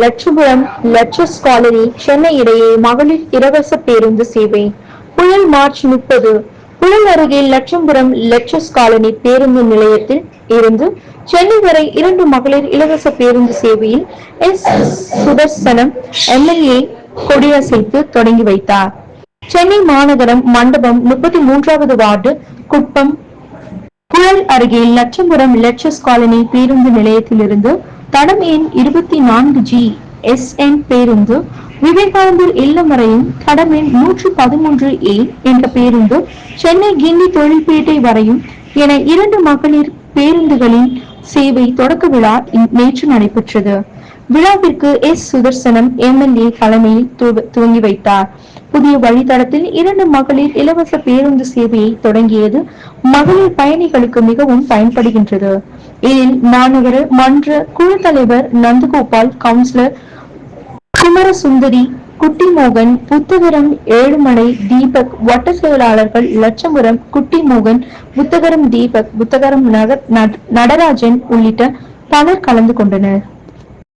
லட்சுபுரம் Latchu's colony Chennai இடையே மகளிர் இலவச பேருந்து சேவை. புயல் மார்ச் முப்பது. புயல் அருகே லட்சம்புரம் லட்சஸ் காலனி பேருந்து நிலையத்தில் இருந்து சென்னை வரை இரண்டு மகளிர் இலவச பேருந்து சேவையில் எஸ். சுதர்சனம் எம்எல்ஏ கொடியசைத்து தொடங்கி வைத்தார். சென்னை மாநகரம் மண்டபம் முப்பத்தி மூன்றாவது வார்டு குப்பம். புயல் அருகே லட்சம்புரம் லட்சஸ் காலனி பேருந்து நிலையத்திலிருந்து தடம் எண் இருபத்தி நான்கு ஜி எஸ் என் பேருந்து விவேகானந்தர் இல்லம் வரையும் தடம் எண் நூற்று பதிமூன்று ஏ என்ற பேருந்து சென்னை கிண்டி தொழில்பேட்டை வரையும் என இரண்டு மகளிர் பேருந்துகளின் சேவை தொடக்க விழா நேற்று நடைபெற்றது. விழாவிற்கு எஸ் சுதர்சனம் எம்எல்ஏ தலைமையில் துவங்கி வைத்தார். புதிய வழித்தடத்தில் இரண்டு மகளிர் இலவச பேருந்து சேவையை தொடங்கியது மகளிர் பயணிகளுக்கு மிகவும் பயன்படுகின்றது. இதில் மாநகர மன்ற குழு தலைவர் நந்தகோபால் கவுன்சிலர் குமரசுந்தரி குட்டிமோகன் புத்தகரம் ஏழுமலை தீபக் வட்ட செயலாளர்கள் லட்சமுரம் குட்டிமோகன் புத்தகரம் தீபக் புத்தகரம் நகர் நடராஜன் உள்ளிட்ட பலர் கலந்து கொண்டனர்.